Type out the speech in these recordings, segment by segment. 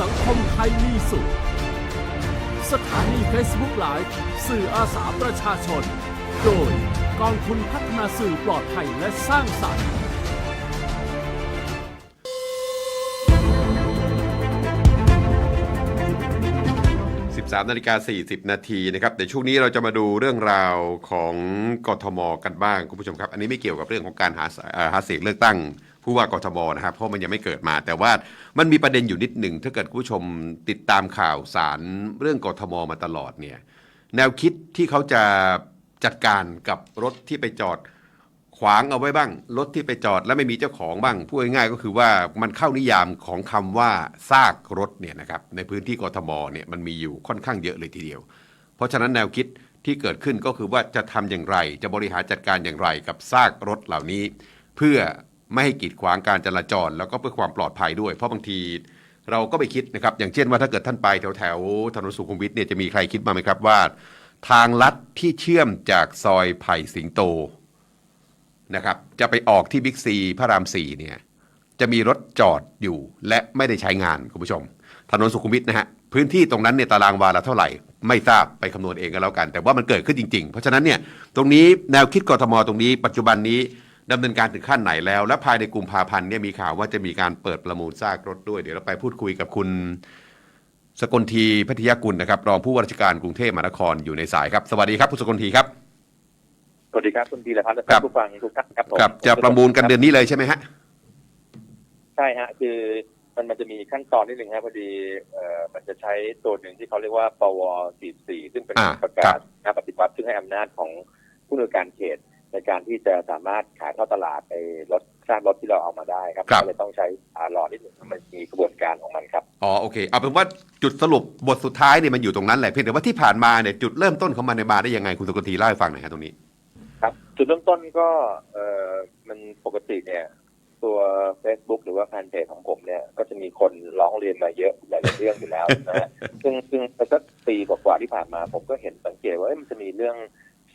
สังคมไทยมีสุข สถานี Facebook Live สื่ออาสาประชาชน โดยกองทุนพัฒนาสื่อปลอดภัยและสร้างสรรค์13นาฬิกา40 นาทีนะครับแต่ช่วงนี้เราจะมาดูเรื่องราวของกทมกันบ้างคุณผู้ชมครับ อันนี้ไม่เกี่ยวกับเรื่องของการหาหาเสียงเลือกตั้ง ผู้ว่ากทมนะครับเพราะมันยังไม่เกิดมา แต่ว่ามันมีประเด็นอยู่นิดหนึ่งถ้าเกิดผู้ชมติดตามข่าวสารเรื่องกทมมาตลอดเนี่ยแนวคิดที่เขาจะจัดการกับรถที่ไปจอดขวางเอาไว้บ้าง รถที่ไปจอดแล้วไม่มีเจ้าของบ้างพูดง่ายๆก็คือว่ามันเข้านิยามของคำว่าซากรถเนี่ยนะครับในพื้นที่กทมเนี่ยมันมีอยู่ค่อนข้างเยอะเลยทีเดียว เพราะฉะนั้นแนวคิดที่เกิดขึ้นก็คือว่าจะทำอย่างไร จะบริหารจัดการอย่างไรกับซากรถเหล่านี้ เพื่อ ไม่ให้กีดขวางการจราจร แล้วก็เพื่อความปลอดภัยด้วย เพราะบางทีเราก็ไปคิดนะครับ อย่างเช่นว่าถ้าเกิดท่านไปแถวแถวถนนสุขุมวิทเนี่ยจะมีใครคิดมาไหมครับว่า ทางลัดที่เชื่อมจากซอยไผ่สิงโตนะครับจะไปออกที่บิ๊กซีพระรามสี่เนี่ยจะมีรถจอดอยู่และไม่ได้ใช้งานคุณผู้ชม ถนนสุขุมวิทนะฮะพื้นที่ตรงนั้นเนี่ยตารางวาละเท่าไหร่ ไม่ทราบไปคำนวณเองก็แล้วกัน แต่ว่ามันเกิดขึ้นจริง ๆ เพราะฉะนั้นเนี่ยตรงนี้แนวคิดกรทมตรงนี้ปัจจุบันนี้ ดำเนินการถึงขั้นไหนแล้ว และภายในกลุ่มพาพันธ์เนี่ยมีข่าวว่าจะมีการเปิดประมูลซากรถด้วย เดี๋ยวเราไปพูดคุยกับคุณ สกลทีพัทยากุลนะครับรองผู้ว่าราชการกรุงเทพมหานครอยู่ในสายครับ สวัสดีครับคุณสกลทีครับสวัสดีครับคุณพีรพัฒน์และครับท่านผู้ฟังทุกท่านครับผมครับจะประมูลกันเดือนนี้เลยใช่ไหมฮะใช่ฮะคือมันมันจะมีขั้นตอนนิดหนึ่งครับพอดีเอ่อมันจะใช้ตัวหนึ่งที่เขาเรียกว่าปว44ซึ่งเป็นอ่าประครักาศบการปฏิวัติซึ่งให้อำนาจของผู้อำนวยการเขต ในการที่จะสามารถขายเข้าตลาดไอ้รถสร้างรถที่เราเอามาได้ครับครับก็เลยต้องใช้อารอนิดหนึ่งมันมีกระบวนการของมันครับอ๋อโอเคเอาเป็นว่าจุดสรุปบทสุดท้ายเนี่ยมันอยู่ตรงนั้นแหละเพียงแต่ว่าที่ผ่านมาเนี่ยจุดเริ่มต้นของมันในยมาได้ยังไงคุณสกลทีเล่าให้ฟังหน่อยฮะตรงนี้ ครับ จุดเริ่มต้นก็เอ่อมันปกติเนี่ย ตัว Facebook หรือว่าแฟนเพจของผมเนี่ยก็จะมีคนร้องเรียนมาเยอะหลายๆเรื่องอยู่แล้วนะฮะซึ่งซึ่งไปสักปีกว่าๆที่ผ่านมา ผมก็เห็นสังเกตว่าเอ้ยมันจะมีเรื่อง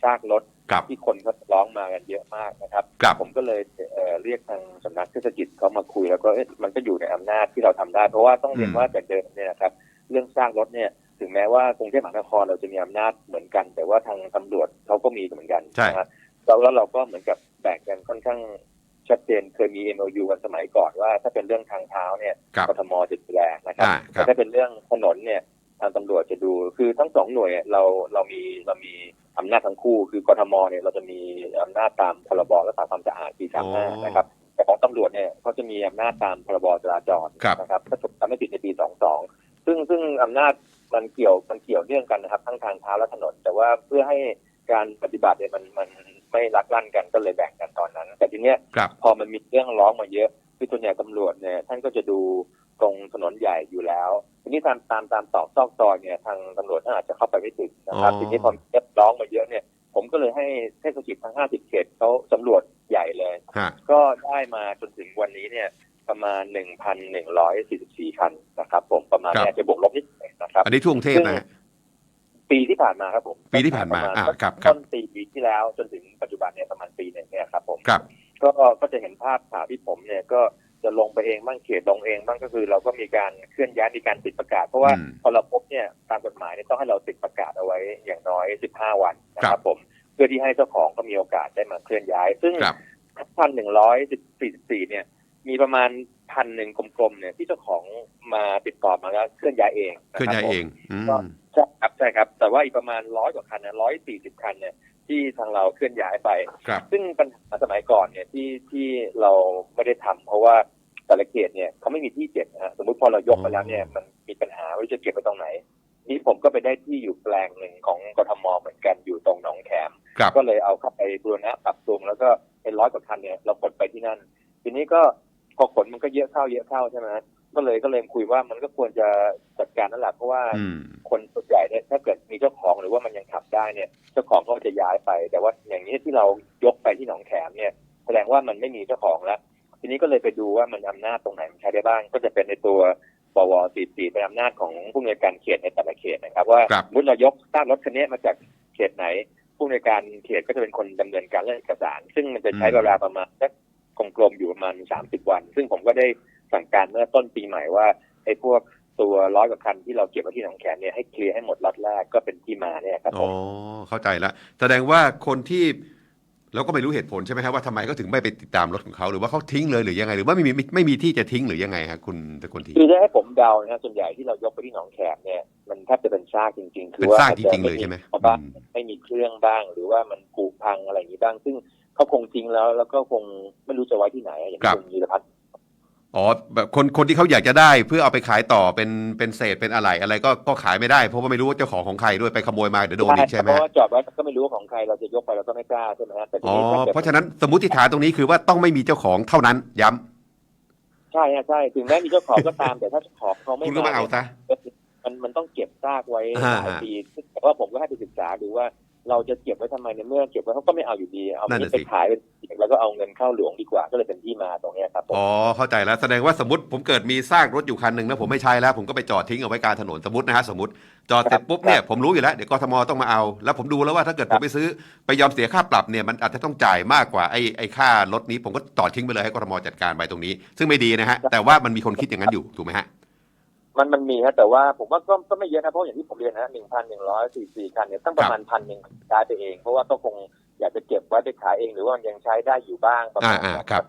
ซากรถครับ ที่คนเขาร้องมากันเยอะมากนะครับ ครับ ผมก็เลยเอ่อเรียกทางสำนักเทศกิจเขามาคุยแล้วก็เอ๊ะมันก็อยู่ในอำนาจที่เราทำได้ เพราะว่าต้องเรียนว่าจากเดิมเนี่ยนะครับเรื่องสร้างรถเนี่ยถึงแม้ว่ากรุงเทพมหานครเราจะมีอำนาจเหมือนกัน แต่ว่าทางตำรวจเขาก็มีเหมือนกันใช่ นะฮะแล้วแล้วเราก็เหมือนกับแบ่งกันค่อนข้างชัดเจนเคยมี MOU กันสมัยก่อนว่า ถ้าเป็นเรื่องทางเท้าเนี่ยครับกทมจะดูแลนะครับ อ่าคแต่รับถ้าเป็นเรื่องถนนเนี่ยทางตำรวจจะดูคือทั้งสองหน่วยเราเรามีเรามี อำนาจทั้งคู่คือกทมเนี่ยเราจะมีอำนาจตามพรบรักษาความสะอาดปีสามห้านะครับแต่ของตำรวจเนี่ยเขาจะมีอำนาจตามพรบจราจรครับ นะครับถ้าจำไม่ผิดในปี22ซึ่งซึ่งอำนาจมันเกี่ยวมันเกี่ยวเนื่องกันนะครับ ทั้งทางเท้าและถนน แต่ว่าเพื่อให้การปฏิบัติเนี่ยมันมันไม่ลักลั่นกันก็เลยแบ่งกันตอนนั้น แต่ทีเนี้ยครับ พอมันมีเรื่องร้องมาเยอะคือส่วนใหญ่ตำรวจเนี่ยท่านก็จะดูตรงถนนใหญ่อยู่แล้วที นี้ตามตามตามตอกซอกซอยเนี่ยทางตำรวจท่านอาจจะเข้าไปไม่ถึงนะครับอ๋อทีนี้พอมีเรื่องร้องมาเยอะเนี่ย ผมก็เลยให้เทศกิจทั้ง 50 เขตเขาสำรวจใหญ่เลยฮะก็ได้มาจนถึงวันนี้เนี่ยประมาณ 1,144 คันนะครับ ผมประมาณครับเนี่ยจะบวกลบนิดหน่อยนะครับ อันนี้ทั่วกรุงเทพนะฮะปีที่ผ่านมาครับผม ปีที่ผ่านมาประณอ่าครับครับต้นปีปีที่แล้วจนถึงปัจจุบันเนี่ยประมาณปีหนึ่งเนี่ยครับผมครับก็ก็จะเห็นภาพข่าวที่ผมเนี่ยก็ จะลงไปเองบ้างเขตลงเองบ้างก็คือ เราก็มีการเคลื่อนย้ายมีการติดประกาศ เพราะว่าอืมพอเราพบเนี่ยตามกฎหมายเนี่ยต้องให้เราติดประกาศเอาไว้อย่างน้อย 15 วันนะคครัรับบผมเพื่อที่ให้เจ้าของก็มีโอกาสได้มาเคลื่อนย้าย ซึ่งครับพันหนึ่งร้อยสี่สิบสี่เนี่ย มีประมาณพันหนึ่งกลมๆเนี่ยที่เจ้าของมาติดต่อมาแล้วเคลื่อนย้ายเองะเคลื่อนย้ายรับผมเองอืมก็ใช่ครับใช่ครับ แต่ว่าอีกประมาณร้อยกว่าคันนะร้อยสี่สิบคันเนี่ยที่ทางเราเคลื่อนย้ายไปครับซึ่งปัญหาสมัยก่อนเนี่ยที่ที่เราไม่ได้ทำเพราะว่า แต่ละเขตเนี่ยเขาไม่มีที่เก็บนะฮะสมมติพอเรายกไปแล้วเนี่ยมันมีปัญหาว่าจะเก็บไปตรงไหน นี่ผมก็ไปได้ที่อยู่แปลงหนึ่งของกทมเหมือนกันอยู่ตรงหนองแขมครับก็เลยเอาเข้าไปบูรณะปรับปรุงแล้วก็เป็นร้อยกว่าคันเนี่ยเราขนไปที่นั่น ทีนี้ก็พอขนมันก็เยอะเข้าเยอะเข้าใช่ไหมฮะก็เลยก็เลยคุยว่ามันก็ควรจะจัดการนั่นแหละเพราะว่าอืมคนส่วนใหญ่เนี่ยถ้าเกิดมีเจ้าของหรือว่ามันยังขับได้เนี่ยเจ้าของก็จะย้ายไป แต่ว่าอย่างนี้ที่เรายกไปที่หนองแขมเนี่ยแสดงว่ามันไม่มีเจ้าของแล้ว ทีนี้ก็เลยไปดูว่ามันอำนาจตรงไหนมันใช้ได้บ้าง ก็จะเป็นในตัวปว44เป็นอำนาจของผู้อำนวยการเขตในแต่ละเขตนะครับ ว่าครับสมมุติเรายกสร้างรถคันนี้มาจากเขตไหน ผู้อำนวยการเขตก็จะเป็นคนดำเนินการเรื่องเอกสาร ซึ่งมันจะใช้เวลาประมาณสักกลมๆอยู่ประมาณ30วัน ซึ่งผมก็ได้สั่งการเมื่อต้นปีใหม่ว่าไอ้พวกตัวร้อยกว่าคันที่เราเก็บไว้ที่หนองแขมเนี่ยให้เคลียร์ให้หมดล็อตแรกก็เป็นที่มาเนี่ยครับผอ๋อมเข้าใจแล้วแสดงว่าคนที่ เราก็ไม่รู้เหตุผลใช่ไหมครับว่าทำไมเขาถึงไม่ไปติดตามรถของเขาหรือว่าเขาทิ้งเลยหรือยังไง หรือว่าไม่มีไม่ไม่มีที่จะทิ้งหรือยังไงฮะคุณตะคนทีคือถ้าให้ผมเดานะฮะส่วนใหญ่ที่เรายกไปที่หนองแขมเนี่ยมันแทบจะเป็นซากจริง ๆ คืเป็นว่าซากจริงๆเลยใช่ไหมเพราะว่าอืมไม่มีเครื่องบ้าง หรือว่ามันผุพังอะไรอย่างนี้บ้าง ซึ่งเขาคงทิ้งแล้ว แล้วก็คงไม่รู้จะไว้ที่ไหนอย่างที่คุณยีรพัฒน์ อ๋อแบบคนคนที่เขาอยากจะได้เพื่อเอาไปขายต่อเป็นเป็นเศษเป็นอะไรอะไรก็ก็ขายไม่ได้เพราะว่าไม่รู้ว่าเจ้าของของใครด้วยไปขโมยมาเดี๋ยวโดนอีกใช่ไหมเพราะฮะว่าจอดไว้ก็ไม่รู้ว่าของใครเราจะยกไปเราก็ไม่กล้าใช่ไหมฮะแต่ทีอ๋อนี้ถ้าเกิด เพราะฉะนั้นสมมติฐานตรงนี้คือว่าต้องไม่มีเจ้าของเท่านั้นย้ำใช่ฮะใช่ถึงแม้มีเจ้าของก็ตาม แต่ถ้าเจ้าของเขาไม่คุณก็มาเอาซะ มันมันต้องเก็บซากไว้หอ่าลายปีแต่ว่าผมก็ให้ไปศึกษาดูว่าเราจะเก็บไว้ทำไมในเมื่อเก็บไว้เขาก็ไม่เอาอยู่ดีเอานั่นไปน่ะไปสิ ขายเป็น แล้วก็เอาเงินเข้าหลวงดีกว่าก็เลยเป็นที่มาตรงเนี้ยครับผมอ๋อเข้าใจแล้วแสดงว่าสมมติผมเกิดมีซากรถอยู่คันหนึ่งแล้วผมไม่ใช้แล้ว ผมก็ไปจอดทิ้งเอาไว้กลางถนนสมมตินะฮะสมมติจอดเสร็จปุ๊บเนี่ยผมรู้อยู่แล้วเดี๋ยวกทมต้องมาเอา แล้วผมดูแล้วว่าถ้าเกิดผมไปซื้อไปยอมเสียค่าปรับเนี่ยมันอาจจะต้องจ่ายมากกว่าไอ้ไอ้ค่ารถนี้ผมก็จอดทิ้งไปเลยให้กทมจัดการไปตรงนี้ ซึ่งไม่ดีนะฮะแต่ว่ามันมีคนคิดอย่างนั้นอยู่ถูกไหมฮะมันมันมีฮะแต่ว่าผมว่าก็ก็ไม่เยอะนะเพราะอย่างที่ผมเรียนนะหนึ่งพันหนึ่งร้อยสี่สี่คันเนี่ยตั้งประมาณพันหนึ่งได้ไปเอง เพราะว่าก็คง อยากจะเก็บไว้ไปขายเองหรือว่ามันยังใช้ได้อยู่บ้างประอ่ามาณอ่านั้นครับ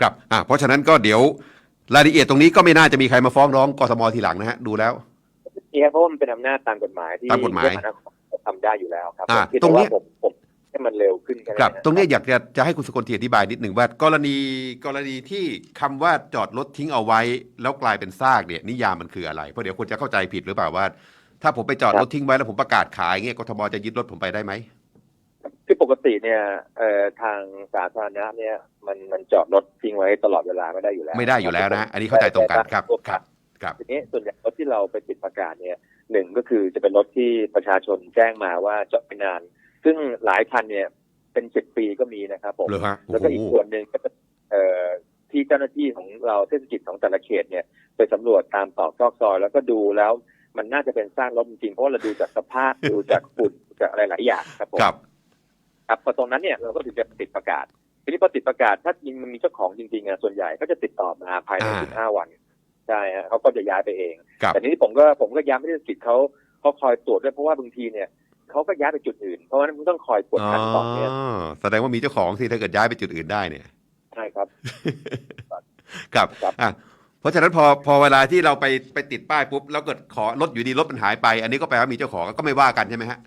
ครับอ่าเพราะฉะนั้นก็เดี๋ยวรายละเอียดตรงนี้ก็ไม่น่าจะมีใครมาฟ้องร้องกทมทีหลังนะฮะดูแล้วนี่ครับเพราะว่ามันเป็นอำนาจตามกฎหมายที่ตามกฎหมายเจ้คณะทำได้อยู่แล้วครับอ่าผมคิดตรงนี้ว่าผมผมให้มันเร็วขึ้นแค่นั้นครับเองตรงเนี้ยอยากจะจะให้คุณสกลทีอธิบายนิดหนึ่งว่า กรณีกรณีที่คำว่าจอดรถทิ้งเอาไว้ แล้วกลายเป็นซากเนี่ยนิยามมันคืออะไรเพราะเดี๋ยวคนจะเข้าใจผิดหรือเปล่าว่า ถ้าผมไปจอดรถทิ้งไว้แล้วผมประกาศขายเงี้ยกทมจะยึดรถผมไปได้ไหม คือปกติเนี่ยเอ่อทางสาธารณะเนี่ยมันมันจอดรถทิ้งไว้ตลอดเวลาไม่ได้อยู่แล้วไม่ได้อยู่แล้วนะฮะอันนี้เข้าใจตรงกันครับครับครับทีนี้ส่วนใหญ่รถที่เราไปติดประกาศเนี่ยหนึ่งก็คือจะเป็นรถที่ประชาชนแจ้งมาว่าจอดไปนาน ซึ่งหลายคันเนี่ยเป็นสิบปีก็มีนะครับผมเลยฮะโอ้แล้วโหก็อีกส่วนหนึ่งก็จะเอ่อที่เจ้าหน้าที่ของเราเทศกิจของแต่ละเขตเนี่ยไปสำรวจตามตอกซอกซอย แล้วก็ดูแล้วมันน่าจะเป็นสร้างรถจริงๆเพราะว่าเราดูจากสภาพดูจากฝุ่นดูจากอะไรหลายอย่างครับผม ครับครับพอตรงนั้นเนี่ยเราก็ถึงจะติดประกาศทีนี้พอติดประกาศถ้าจริงมันมีเจ้าของจริงๆอะส่วนใหญ่ก็จะติดต่อมาภายในอ่า15วันใช่ฮะเขาก็จะย้ายไปเองครับแต่ทีนี้ผมก็ผมก็ย้ำให้เทศกิจเขาเขาคอยตรวจด้วยเพราะว่าบางทีเนี่ยเขาก็ย้ายไปจุดอื่น เพราะว่ามันต้องคอยตรวจอ๋อคันต่อเนี่ยแสดงว่ามีเจ้าของที่ถ้าเกิดย้ายไปจุดอื่นได้เนี่ยใช่ครับครับครับอะเพราะฉะนั้นพอพอเวลาที่เราไปไปติดป้ายปุ๊บแล้วเกิดขอรถอยู่ดีรถมันหายไป อันนี้ก็แปลว่ามีเจ้าของก็ไม่ว่ากันใช่ไหมฮะ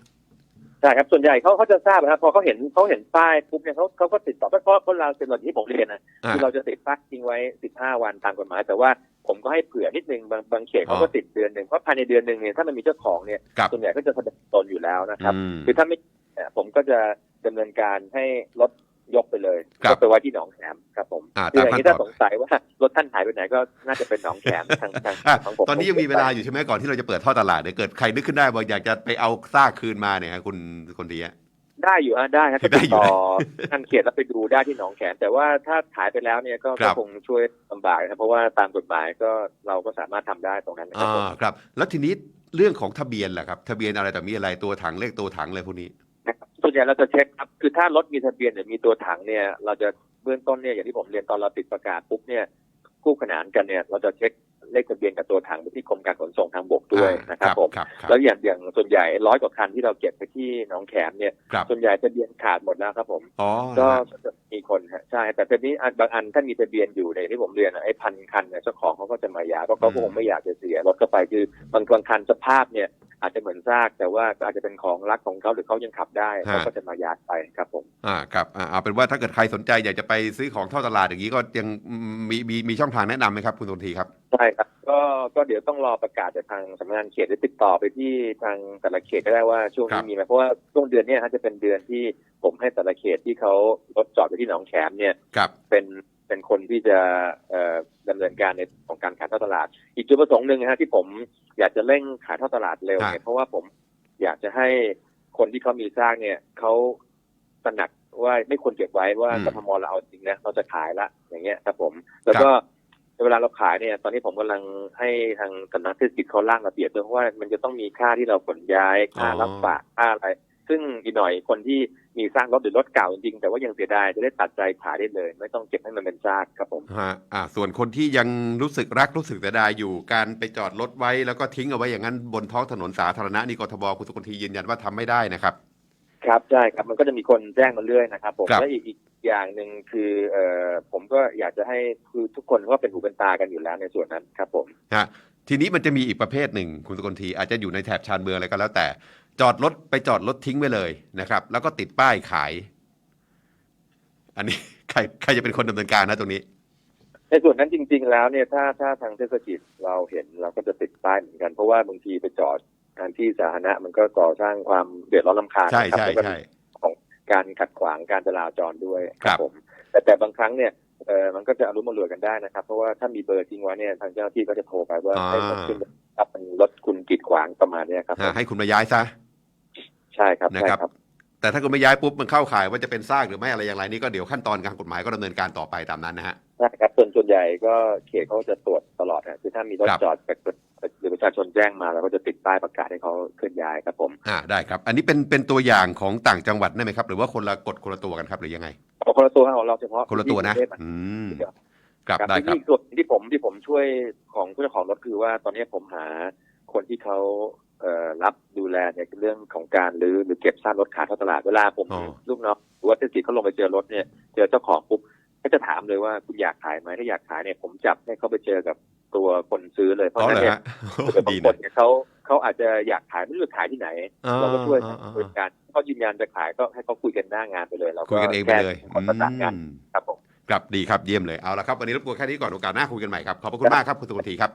ใช่ครับส่วนใหญ่เขาเขาจะทราบนะครับพอเขาเห็นเขาเห็นป้ายปุ๊บเนี่ยเขาเขาก็ติดต่อเพราะเพราะเราเป็นแบบที่ผมเรียนนะอ่า คือเราจะติดป้ายทิ้งไว้ 15 วันตามกฎหมาย แต่ว่าผมก็ให้เผื่อนิดนึงบางบางเขตเขาก็ติดเดือนหนึ่งเพราะภายในเดือนหนึ่งเนี่ยถ้ามันมีเจ้าของเนี่ยครับส่วนใหญ่ก็จะแสดงตนอยู่แล้วนะครับ อืม คือถ้าไม่เนี่ยผมก็จะดำเนินการให้รถ ยกไปเลยครับยกไปไว้ที่หนองแขมครับผมอ่าคืออย่างนี้ตามขั้ถ้านตสอนงสัยว่ารถท่านหายไปไหนก็น่าจะเป็นหนองแขมทางทางอะของผมตอนนี้ยังมีเวลาอยู่ใช่ไหมก่อนที่เราจะเปิดท่อตลาดเนี่ยเกิดใครนึกขึ้นได้ว่าอยากจะไปเอาซากคืนมาเนี่ยฮะคุณคนดีฮะ ได้อยู่ฮะได้ครับได้ติดอยู่ต่อนะทางเขตแล้วไปดูได้ที่หนองแขมแต่ว่าถ้าหายไปแล้วเนี่ยก็ครัก็บ คงช่วยลำบากนะครับเพราะว่าตามกฎหมายก็เราก็สามารถทำได้ตรงนั้นนะครับอ่าผมครับ แล้วทีนี้เรื่องของทะเบียนล่ะครับ ทะเบียนอะไรแต่มีอะไรตัวถังเลขตัวถังอะไรพวกนี้นะครับส่ วนใหญ่เราจะเช็คครับ คือถ้ารถมีทะเบียนหรือมีตัวถังเนี่ย เราจะเบื้องต้นเนี่ยอย่างที่ผมเรียนตอนเราติดประกาศปุ๊บเนี่ยคู่ขนานกันเนี่ยเราจะเช็คเลขทะเบียนกับตัวถังไปที่กรมการขนส่งทางบกด้วยนะครับผมครับครับแล้วอย่างอย่างส่วนใหญ่ร้อยกว่าคันที่เราเก็บไปที่หนองแขมเนี่ยครับส่วนใหญ่ทะเบียนขาดหมดแล้วครับผมอ๋อก็นะฮะจะมีคนฮะใช่แต่ทีนี้อันบางอันถ้ามีทะเบียนอยู่ในยที่ผมเรียนอะไอ้พันคันเนี่ยเจ้าของเขาก็จะมาหยาเพราะเขาก็คงไม่อยากจะเสียรถเข้าไปคือบางบางคันสภาพเนี่ย อาจจะเหมือนซากแต่ว่าก็อาจจะเป็นของรักของเขาหรือเขายังขับได้เขาก็จะมายัดไปครับผมอ่าครับอ่าเอาเป็นว่าถ้าเกิดใครสนใจอยากจะไปซื้อของท่อตลาดอย่างนี้ก็ยังมีมีมีช่องทางแนะนำไหมครับ คุณสนทีครับใช่ครับก็ก็เดี๋ยวต้องรอประกาศจากทางสำนักงานเขตหรือติดต่อไปที่ทางแต่ละเขตก็ได้ว่าช่วงครันี้บมีไหมเพราะว่าช่วงเดือนเนี้ฮะจะเป็นเดือนที่ผมให้แต่ละเขตที่เขารถจอดไปที่หนองแขมเนี่ยครับเป็น เป็นคนที่จะเอ่อดำเนินการในของการขายทอดตลาด อีกจุดประสงค์หนึ่งนะฮะที่ผมอยากจะเร่งขายทอดตลาดเร็วเนี่ยเพราะว่าผมอยากจะให้คนที่เขามีสร้างเนี่ยเขาตระหนักว่าไม่ควรเก็บไว้ว่ากทมเราเอาจริงนะเราจะขายละอย่างเงี้ยครับผม แล้วก็เวลาเราขายเนี่ย ตอนนี้ผมกำลังให้ทางสำนักเทศกิจเขาร่างระเบียบด้วยเพราะว่ามันจะต้องมีค่าที่เราขนย้ายค่ารับฝากค่าอะไร ซึ่งอีกหน่อยคนที่มีซากรถหรือรถเก่าจริงๆแต่ว่ายังเสียดายจะได้ตัดใจขายได้เลย ไม่ต้องเก็บให้มันเป็นซากครับผมฮะอ่าส่วนคนที่ยังรู้สึกรักรู้สึกเสียดายอยู่การไปจอดรถไว้ แล้วก็ทิ้งเอาไว้อย่างนั้นบนท้องถนนสาธารณะนี่กทบคุณสุกลทียืนยันว่าทำไม่ได้นะครับ ครับใช่ครับมันก็จะมีคนแจ้งมาเรื่อยนะครับผมครับและอีกอีกอย่างหนึ่งคือเอ่อผมก็อยากจะให้คือทุกคนก็เป็นหูเป็นตากันอยู่แล้วในส่วนนั้นครับผมฮะ ทีนี้มันจะมีอีกประเภทหนึ่งคุณสุกลทีอาจจะอยู่ในแถบชานเมืองอะไรก็แล้วแต่ จอดรถไปจอดรถทิ้งไว้เลยนะครับ แล้วก็ติดป้ายขาย อันนี้ใครใครจะเป็นคนดำเนินการนะตรงนี้ในส่วนนั้นจริง ๆ แล้วเนี่ยถ้าถ้าทางเทศกิจเราเห็นเราก็จะติดป้ายเหมือนกันเพราะว่าบางทีไปจอดทางที่สาธารณะมันก็ก่อสร้างความเดือดร้อนลำคาญใช่นะครับใช่แล้วก็ใช่ของการขัดขวางการจราจรด้วยครับผมแต่แต่บางครั้งเนี่ย เออมันก็จะอารมณ์มารวยกันได้นะครับ เพราะว่าถ้ามีเบอร์ทิ้งไว้เนี่ยทางเจ้าหน้าที่ก็จะโทรไปว่าให้ผมขึ้นรับมันรถคุณกีดขวางประมาณเนี้ยครับฮะให้คุณมาย้ายซะ ใช่ครับนะใช่ครับครับ แต่ถ้าคุณไม่ย้ายปุ๊บมันเข้าข่ายว่าจะเป็นซากหรือไม่อะไรอย่างไรนี่ก็เดี๋ยวขั้นตอนการกฎหมายก็ดำเนินการต่อไปตามนั้นนะฮะใช่ครับส่วนส่วนใหญ่ก็เขตเขาจะตรวจตลอดนะคือถ้ามีรถครับจอดหรือประชาชนแจ้งมาเราก็จะติดป้ายประกาศให้เขาเคลื่อนย้ายครับผมอ่าได้ครับ อันนี้เป็นเป็นตัวอย่างของต่างจังหวัดได้ไหมครับ หรือว่าคนละกฎคนละตัวกันครับหรือยังไงเอาคนละตัวของเราเฉพาะคนละตัวนะที่กรุงเทพอืมเดียวครับครับได้ครับที่ส่วนที่ผมที่ผมช่วยของผู้เจ้าของรถคือว่าตอนนี้ผมหาคนที่เขาเอ่อ รับดูแลเนี่ยเรื่องของการหรือหรือเก็บซากรถขายท่อตลาดเวลาผมอ๋อลูกน้องหรือว่าเทศกิจเขาลงไปเจอรถเนี่ยเจอเจ้าของปุ๊บก็จะถามเลยว่าคุณอยากขายไหมถ้าอยากขายเนี่ยผมจับให้เขาไปเจอกับตัวคนซื้อเลยเพราะอ๋อฉะเหนั้นรอเนี่ยฮะถ้าเกิดบาดีงคนะนเนี่ยเขาเขาอาจจะอยากขายไม่รู้จะขายที่ไหนอ่าเราก็ช่วยอ่าอ่าบริการเขายืนยันจะขายก็ให้เขาคุยกันหน้างานไปเลยเราคุยกันเองไปเลยแค่คนประสานงานอืมครับผม ครับดีครับเยี่ยมเลยเอาละครับวันนี้รบกวนแค่นี้ก่อนโอกาสหน้าคุยกันใหม่ครับขอบพระคุณมากครับคุณสุกลทีครับ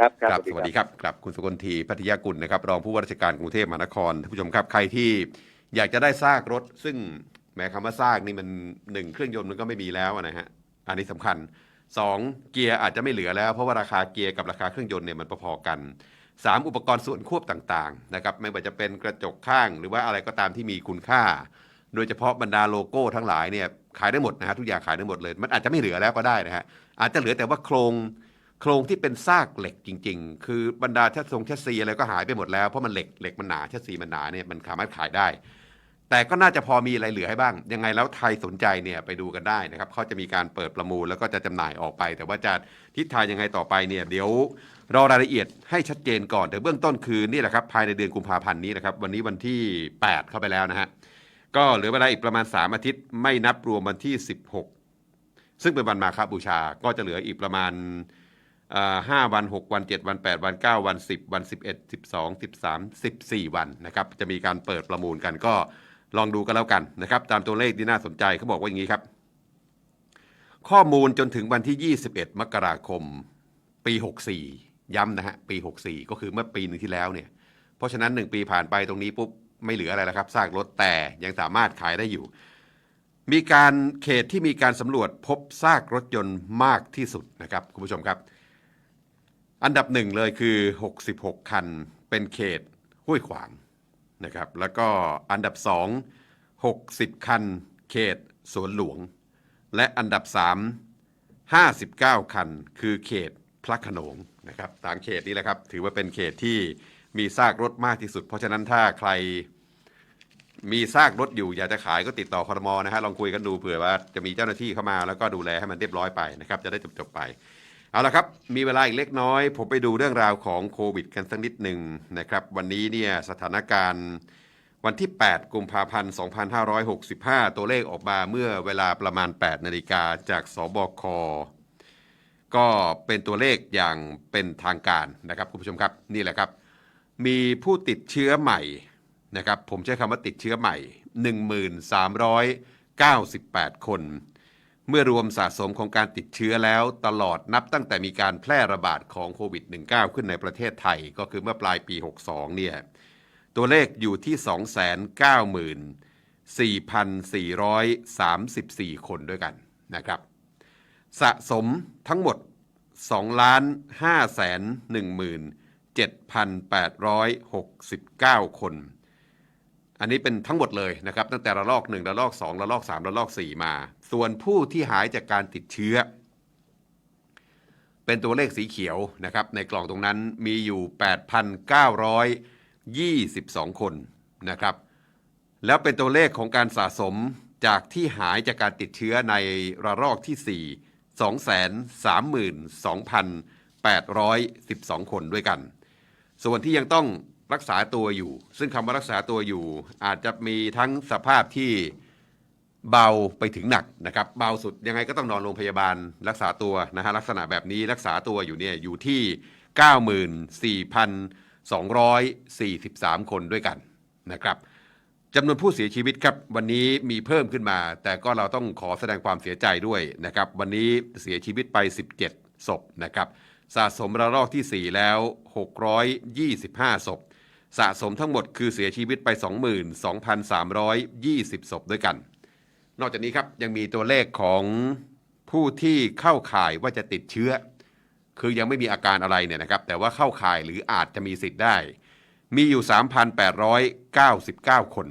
ครับคครัรับบสวัสดีครับครับคุณสุกลทีพัทยากุลนะครับรองผู้ว่าราชการกรุงเทพมหานครท่านผู้ชมครับใครที่อยากจะได้ซากรถ ซึ่งแม้คำว่าซากนี่มันหนึ่งเครื่องยนต์มันก็ไม่มีแล้วนะฮะอันนี้สำคัญสองเกียร์อาจจะไม่เหลือแล้วเพราะว่าราคาเกียร์กับราคาเครื่องยนต์เนี่ยมันพอๆกันสามอุปกรณ์ส่วนควบต่างๆนะครับไม่ว่าจะเป็นกระจกข้างหรือว่าอะไรก็ตามที่มีคุณค่า โดยเฉพาะบรรดาโลโก้ทั้งหลายเนี่ย ขายได้หมดนะฮะทุกอย่างขายได้หมดเลย มันอาจจะไม่เหลือแล้วก็ได้นะฮะอาจจะเหลือแต่ว่าโครงโครงที่เป็นซากเหล็กจริง ๆ คือบรรดาชัดทรงชัดซีอะไรก็หายไปหมดแล้วเพราะมันเหล็กเหล็กมันหนาชัดซีมันหนาเนี่ยมันสามารถขายได้ แต่ก็น่าจะพอมีอะไรเหลือให้บ้าง ยังไงแล้วไทยสนใจเนี่ยไปดูกันได้นะครับเขาจะมีการเปิดประมูลแล้วก็จะจำหน่ายออกไป แต่ว่าจะทิศทางยังไงต่อไปเนี่ยเดี๋ยวรอรายละเอียดให้ชัดเจนก่อนแต่เบื้องต้นคือนี่แหละครับภายในเดือนกุมภาพันธ์นี้นะครับวันนี้วันที่ 8 เข้าไปแล้วนะฮะ ก็เหลือเวลาอีกประมาณ 3 อาทิตย์ไม่นับรวมวันที่ 16 ซึ่งเป็นวันมาคาบูชาก็จะเหลืออีกประมาณห้าวัน 6 วัน 7 วัน 8 วัน 9 วัน 10 วัน 11 12 13 14 วันนะครับจะมีการเปิดประมูลกันก็ลองดูกันแล้วกันนะครับตามตัวเลขที่น่าสนใจเขาบอกว่าอย่างนี้ครับ ข้อมูลจนถึงวันที่ 21 มกราคม ปี 64 ย้ำนะฮะปี 64 ก็คือเมื่อปีหนึ่งที่แล้วเนี่ยเพราะฉะนั้น 1 ปีผ่านไปตรงนี้ปุ๊บ ไม่เหลืออะไรแล้วครับซากรถแต่ยังสามารถขายได้อยู่ มีการเขตที่มีการสำรวจพบซากรถยนต์มากที่สุดนะครับคุณผู้ชมครับ อันดับหนึ่งเลยคือ 66 คัน เป็นเขตห้วยขวางนะครับ แล้วก็อันดับ 2 60 คัน เขตสวนหลวง และอันดับ 3 59 คัน คือเขตพระขนงนะครับตามเขตนี้แหละครับ ถือว่าเป็นเขตที่ มีซากรถมากที่สุด เพราะฉะนั้นถ้าใครมีซากรถอยู่อยากจะขายก็ติดต่อคอรมอนะฮะลองคุยกันดูเผื่อว่าจะมีเจ้าหน้าที่เข้ามาแล้วก็ดูแลให้มันเรียบร้อยไปนะครับจะได้จบๆไปเอาละครับ มีเวลาอีกเล็กน้อย ผมไปดูเรื่องราวของโควิดกันสักนิดหนึ่งนะครับ วันนี้เนี่ยสถานการณ์วันที่ 8 กุมภาพันธ์ 2565 ตัวเลขออกมาเมื่อเวลาประมาณ 8 นาฬิกาจากสบค ก็เป็นตัวเลขอย่างเป็นทางการนะครับคุณผู้ชมครับ นี่แหละครับ มีผู้ติดเชื้อใหม่นะครับผมใช้คำว่าติดเชื้อใหม่ 1,398 คน เมื่อรวมสะสมของการติดเชื้อแล้วตลอดนับตั้งแต่มีการแพร่ระบาดของโควิด -19 ขึ้นในประเทศไทยก็คือเมื่อปลายปี 62 เนี่ย ตัวเลขอยู่ที่ 290,434 คนด้วยกันนะครับ สะสมทั้งหมด2ล้าน5แสน1หมื่น 7,869 คน อันนี้เป็นทั้งหมดเลยนะครับ ตั้งแต่ระลอก 1 ระลอก 2 ระลอก 3 ระลอก 4 มา ส่วนผู้ที่หายจากการติดเชื้อ เป็นตัวเลขสีเขียวนะครับ ในกล่องตรงนั้นมีอยู่ 8,922 คนนะครับ แล้วเป็นตัวเลขของการสะสมจากที่หายจากการติดเชื้อในระลอกที่ 4 232,812 คนด้วยกัน ส่วนที่ยังต้องรักษาตัวอยู่ ซึ่งคำว่ารักษาตัวอยู่ อาจจะมีทั้งสภาพที่เบาไปถึงหนักนะครับ เบาสุดยังไงก็ต้องนอนโรงพยาบาลรักษาตัวนะฮะลักษณะแบบนี้รักษาตัวอยู่เนี่ยอยู่ที่ 94,243 คนด้วยกันนะครับจำนวนผู้เสียชีวิตครับวันนี้มีเพิ่มขึ้นมา แต่ก็เราต้องขอแสดงความเสียใจด้วยนะครับ วันนี้เสียชีวิตไป 17ศพนะครับ สะสมระลอกที่ 4 แล้ว 625 ศพ สะสมทั้งหมดคือเสียชีวิตไป 22,320 ศพด้วยกัน นอกจากนี้ครับยังมีตัวเลขของผู้ที่เข้าข่ายว่าจะติดเชื้อ คือยังไม่มีอาการอะไรเนี่ยนะครับ แต่ว่าเข้าข่ายหรืออาจจะมีสิทธิ์ได้ มีอยู่ 3,899 คน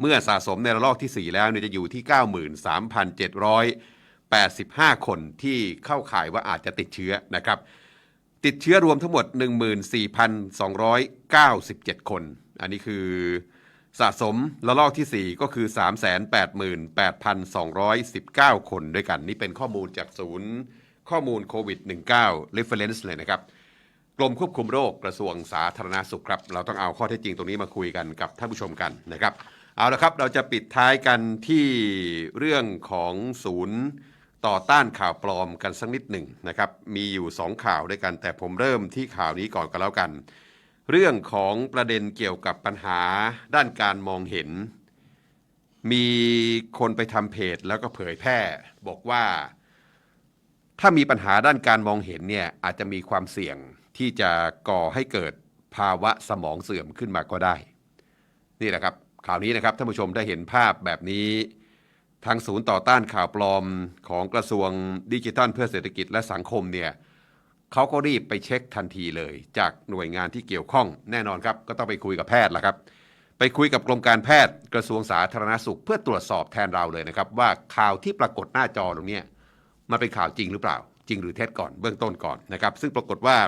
เมื่อสะสมในระลอกที่ 4 แล้วเนี่ยจะอยู่ที่ 85 คนที่เข้าข่ายว่าอาจจะติดเชื้อนะครับ ติดเชื้อรวมทั้งหมด 14,297 คน อันนี้คือสะสมระลอกที่ 4 ก็คือ 388,219 คนด้วยกัน นี่เป็นข้อมูลจากศูนย์ข้อมูลโควิด -19 reference เลยนะครับ กรมควบคุมโรคกระทรวงสาธารณสุขครับ เราต้องเอาข้อเท็จจริงตรงนี้มาคุยกันกับท่านผู้ชมกันนะครับ เอาละครับ เราจะปิดท้ายกันที่เรื่องของศูนย์ ต่อต้านข่าวปลอมกันสักนิดหนึ่งนะครับ มีอยู่ 2 ข่าวด้วยกัน แต่ผมเริ่มที่ข่าวนี้ก่อนก็แล้วกัน เรื่องของประเด็นเกี่ยวกับปัญหาด้านการมองเห็น มีคนไปทำเพจแล้วก็เผยแพร่ บอกว่า ถ้ามีปัญหาด้านการมองเห็นเนี่ยอาจจะมีความเสี่ยงที่จะก่อให้เกิดภาวะสมองเสื่อมขึ้นมาก็ได้ นี่แหละครับข่าวนี้นะครับท่านผู้ชมได้เห็นภาพแบบนี้ ทางศูนย์ต่อต้านข่าวปลอมของกระทรวงดิจิทัลเพื่อเศรษฐกิจและสังคมเนี่ยเขาก็รีบไปเช็คทันทีเลย จากหน่วยงานที่เกี่ยวข้องแน่นอนครับ ก็ต้องไปคุยกับแพทย์ละครับ ไปคุยกับกรมการแพทย์กระทรวงสาธารณสุข เพื่อตรวจสอบแทนเราเลยนะครับ ว่าข่าวที่ปรากฏหน้าจอตรงนี้มันเป็นข่าวจริงหรือเปล่า จริงหรือเท็จก่อนเบื้องต้นก่อนนะครับ ซึ่งปรากฏว่า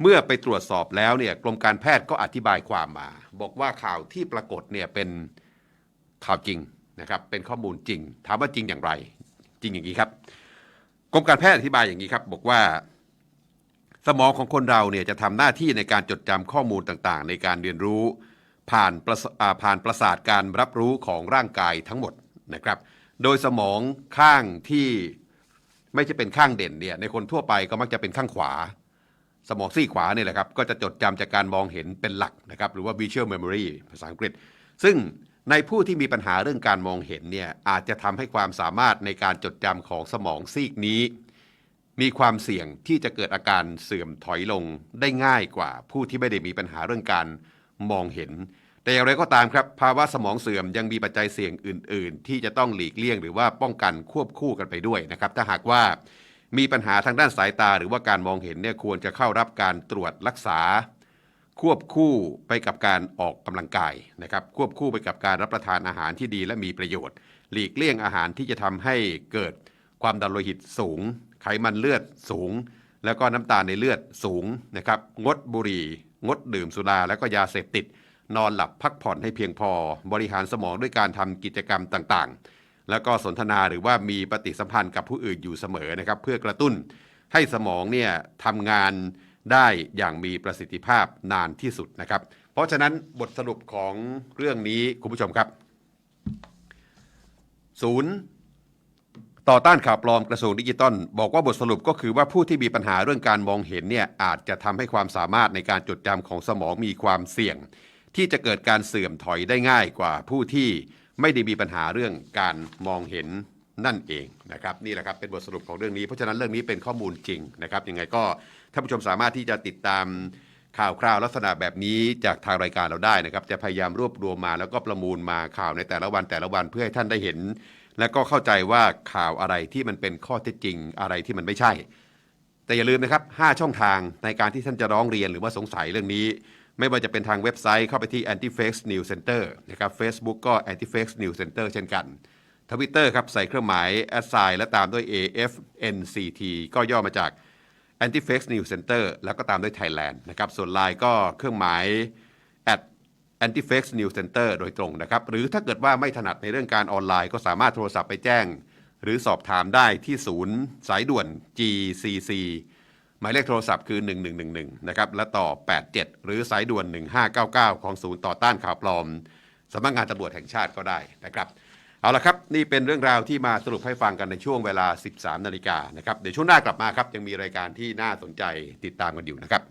เมื่อไปตรวจสอบแล้วเนี่ยกรมการแพทย์ก็อธิบายความมา บอกว่าข่าวที่ปรากฏเนี่ยเป็นข่าวจริง นะครับเป็นข้อมูลจริง ถามว่าจริงอย่างไร จริงอย่างนี้ครับกรมการแพทย์อธิบายอย่างนี้ครับ บอกว่าสมองของคนเราเนี่ยจะทำหน้าที่ในการจดจำข้อมูลต่างๆ ในการเรียนรู้ ผ่านาผ่านประสาทการรับรู้ของร่างกายทั้งหมดนะครับ โดยสมองข้างที่ไม่ใช่เป็นข้างเด่นเนี่ยในคนทั่วไปก็มักจะเป็นข้างขวา สมองซีขวาเนี่ยแหละครับก็จะจดจำจากการมองเห็นเป็นหลักนะครับหรือว่า visual memory ภาษาอังกฤษ ซึ่ง ในผู้ที่มีปัญหาเรื่องการมองเห็นเนี่ยอาจจะทำให้ความสามารถในการจดจำของสมองซีกนี้ มีความเสี่ยงที่จะเกิดอาการเสื่อมถอยลงได้ง่ายกว่า ผู้ที่ไม่ได้มีปัญหาเรื่องการมองเห็น แต่อย่างไรก็ตามครับ ภาวะสมองเสื่อมยังมีปัจจัยเสี่ยงอื่น ๆ ที่จะต้องหลีกเลี่ยงหรือว่าป้องกันควบคู่กันไปด้วยนะครับ ถ้าหากว่ามีปัญหาทางด้านสายตาหรือว่าการมองเห็นเนี่ยควรจะเข้ารับการตรวจรักษา ควบคู่ไปกับการออกกำลังกายนะครับควบคู่ไปกับการรับประทานอาหารที่ดีและมีประโยชน์ หลีกเลี่ยงอาหารที่จะทำให้เกิดความดันโลหิตสูง ไขมันเลือดสูง แล้วก็น้ำตาลในเลือดสูงนะครับงดบุหรี่ งดดื่มสุราแล้วก็ยาเสพติด นอนหลับพักผ่อนให้เพียงพอ บริหารสมองด้วยการทำกิจกรรมต่างๆ แล้วก็สนทนาหรือว่ามีปฏิสัมพันธ์กับผู้อื่นอยู่เสมอนะครับเพื่อกระตุ้นให้สมองเนี่ยทำงาน ได้อย่างมีประสิทธิภาพนานที่สุดนะครับ เพราะฉะนั้นบทสรุปของเรื่องนี้คุณผู้ชมครับ ศูนย์ต่อต้านข่าวปลอมกระทรวงดิจิทัลบอกว่าบทสรุปก็คือว่าผู้ที่มีปัญหาเรื่องการมองเห็นเนี่ยอาจจะทำให้ความสามารถในการจดจำของสมองมีความเสี่ยง ที่จะเกิดการเสื่อมถอยได้ง่ายกว่าผู้ที่ไม่ได้มีปัญหาเรื่องการมองเห็นนั่นเองนะครับนี่แหละครับเป็นบทสรุปของเรื่องนี้เพราะฉะนั้นเรื่องนี้เป็นข้อมูลจริงนะครับยังไงก็านผู้ชมสามารถที่จะติดตามข่าวคราวลักษณะแบบนี้จากทางรายการเราได้นะครับ จะพยายามรวบรวมมาแล้วก็ประมูลมาข่าวในแต่ละวันแต่ละวันเพื่อให้ท่านได้เห็น และก็เข้าใจว่าข่าวอะไรที่มันเป็นข้อเท็จจริงอะไรที่มันไม่ใช่ แต่อย่าลืมนะครับ 5 ช่องทางในการที่ท่านจะร้องเรียนหรือว่าสงสัยเรื่องนี้ ไม่ว่าจะเป็นทางเว็บไซต์เข้าไปที่ anti fake news center นะครับ Facebook ก็ anti fake news center เช่นกันทวิตเตอร์ครับใส่เครื่องหมาย a s s i g n และตามด้วย AFNCT ก็ย่อมาจาก anti fake news center แล้วก็ตามด้วย Thailand นะครับส่วน Line ก็เครื่องหมาย at Anti Fake News Center โดยตรงนะครับ หรือถ้าเกิดว่าไม่ถนัดในเรื่องการออนไลน์ก็สามารถโทรศัพท์ไปแจ้ง หรือสอบถามได้ที่ศูนย์สายด่วน GCC หมายเลขโทรศัพท์คือ 1111 นะครับ และต่อ 87 หรือสายด่วน 1599 ของศูนย์ต่อต้านข่าวปลอมสำนักงานตำรวจแห่งชาติก็ได้นะครับ เอาละครับ นี่เป็นเรื่องราวที่มาสรุปให้ฟังกันในช่วงเวลา 13 นาฬิกานะครับ เดี๋ยวช่วงหน้ากลับมาครับ ยังมีรายการที่น่าสนใจติดตามกันอยู่นะครับ